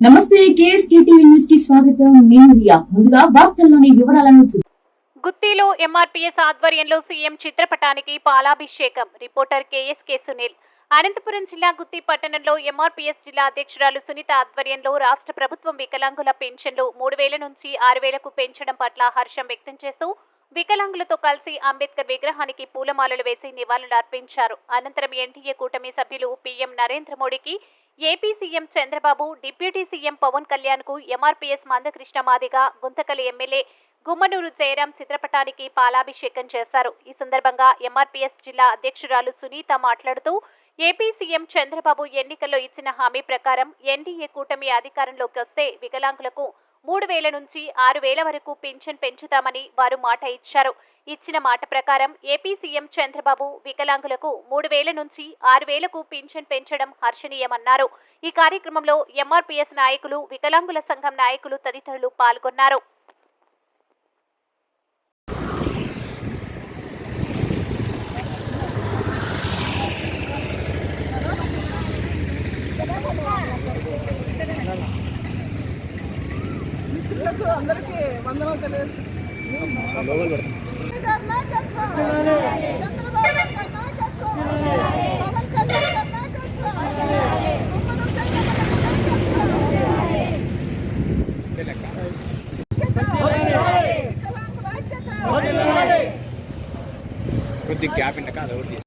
నమస్తే KSK TV న్యూస్కి స్వాగతం. నేను రియా. ముందుగా వార్తల్లోని వివరాలను చూద్దాం గుత్తిలో ఎంఆర్పీఎస్ ఆధ్వర్యంలో సీఎం చిత్రపటానికి పాలాభిషేకం. Reporter KSK Sunil. అనంతపురం జిల్లా గుత్తి పట్టణంలో ఎంఆర్పీఎస్ జిల్లా అధ్యక్షురాలు సునీత ఆధ్వర్యంలో రాష్ట్ర ప్రభుత్వం వికలాంగుల పెన్షన్లు మూడు వేల నుంచి ఆరు వేలకు పెంచడం పట్ల హర్షం వ్యక్తం చేస్తూ వికలాంగులతో కలిసి అంబేద్కర్ విగ్రహానికి పూలమాలలు వేసి నివాళులు అర్పించారు అనంతరం ఎన్డీఏ కూటమి సభ్యులు పీఎం నరేంద్ర మోడీకి AP CM Chandrababu deputy CM Pawan కళ్యాణ్కు ఎంఆర్పీఎస్ మందకృష్ణ మాదిగ గుంతకలి ఎమ్మెల్యే గుమ్మనూరు జయరాం చిత్రపటానికి పాలాభిషేకం చేశారు. ఈ సందర్భంగా ఎంఆర్పీఎస్ జిల్లా అధ్యక్షురాలు సునీత మాట్లాడుతూ ఏపీ సీఎం చంద్రబాబు ఎన్నికల్లో ఇచ్చిన హామీ ప్రకారం ఎన్డీఏ కూటమి అధికారంలోకి వస్తే వికలాంగులకు మూడు వేల నుంచి ఆరు వేల వరకు పింఛన్ పెంచుతామని వారు మాట ఇచ్చారు. ఇచ్చిన మాట ప్రకారం ఏపీ సీఎం చంద్రబాబు వికలాంగులకు మూడు వేల నుంచి ఆరు వేలకు పింఛన్ పెంచడం హర్షణీయమన్నారు. ఈ కార్యక్రమంలో ఎంఆర్పీఎస్ నాయకులు వికలాంగుల సంఘం నాయకులు తదితరులు పాల్గొన్నారు. మిత్రులకు అందరికీ వందనాలు తెలియజేస్తున్నాను కొద్ది గ్యాప్ ఇంట కాదు ఒకటి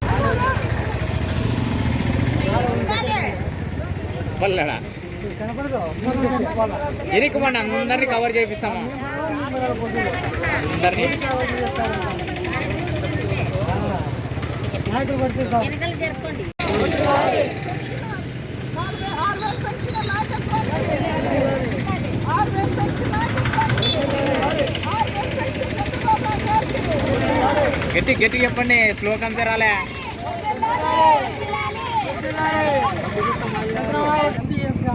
పల్లెడా ఇరికమండి అందరినీ కవర్ చేపిస్తాము? అందరినీ? గట్టి గట్టి చెప్పండి. స్లోకం తెరాలే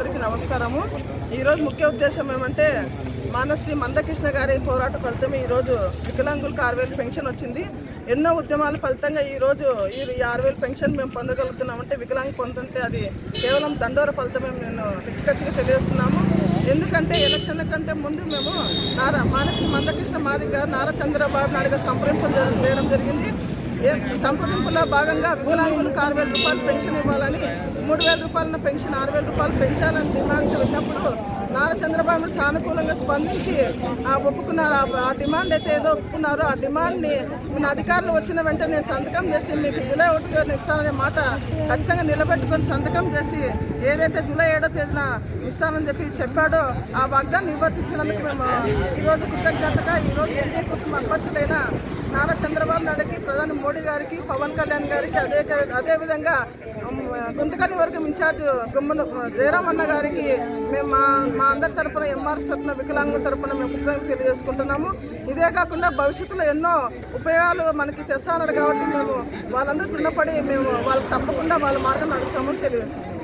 అందరికీ నమస్కారము. ఈరోజు ముఖ్య ఉద్దేశం ఏమంటే మానశ్రీ మందకృష్ణ గారి పోరాట ఫలితమే ఈరోజు వికలాంగులకు ఆరు వేలు పెన్షన్ వచ్చింది. ఎన్నో ఉద్యమాల ఫలితంగా ఈరోజు ఈ ఆరు వేలు పెన్షన్ మేము పొందగలుగుతున్నామంటే వికలాంగి పొందుతుంటే అది కేవలం దండోర ఫలితమే నేను ఖచ్చితంగా తెలియజేస్తున్నాము. ఎందుకంటే ఎలక్షన్ల కంటే ముందు మేము నారా మానసి మందకృష్ణ మాదిగ నారా చంద్రబాబు నాయుడు గారు సంప్రదించడం చేయడం జరిగింది. సంప్రదింపులో భాగంగా కులాంగులకు ఆరు వేల రూపాయలు పెన్షన్ ఇవ్వాలని మూడు వేల రూపాయల పెన్షన్ ఆరు వేల రూపాయలు పెంచాలని డిమాండ్ విన్నప్పుడు నారా చంద్రబాబు సానుకూలంగా స్పందించి ఆ ఒప్పుకున్నారు. ఆ- ఆ డిమాండ్ అయితే ఏదో ఒప్పుకున్నారో. ఆ డిమాండ్ని మన అధికారులు వచ్చిన వెంటనే సంతకం చేసి మీకు జూలై ఒకటి తేదీన ఇస్తాననే మాట ఖచ్చితంగా నిలబెట్టుకొని సంతకం చేసి ఏదైతే జూలై ఏడో తేదీన ఇస్తానని చెప్పి చెప్పాడో ఆ వాగ్దాన్ని నివర్తించినందుకు మేము ఈరోజు కృతజ్ఞతగా ఈరోజు ఎన్డీఏ కుటుంబ అభ్యర్థులైన నారా చంద్రబాబు నాయుడుకి ప్రధాని మోడీ గారికి పవన్ కళ్యాణ్ గారికి అదే అదే విధంగా ఉమ్, గుంతకల్లి వర్గం ఇన్ఛార్జ్ గుమ్మను జయరామన్న గారికి మేము మా మా అందరి తరపున ఎంఆర్ తరపున వికలాంగుల తరపున మేము కృతజ్ఞత తెలియజేసుకుంటున్నాము. ఇదే కాకుండా భవిష్యత్తులో ఎన్నో ఉపయోగాలు మనకి తెస్తాన్నారు కాబట్టి మేము వాళ్ళందరూ రుణపడి మేము వాళ్ళకి తప్పకుండా వాళ్ళ మార్గం నడుస్తామని తెలియజేస్తున్నాము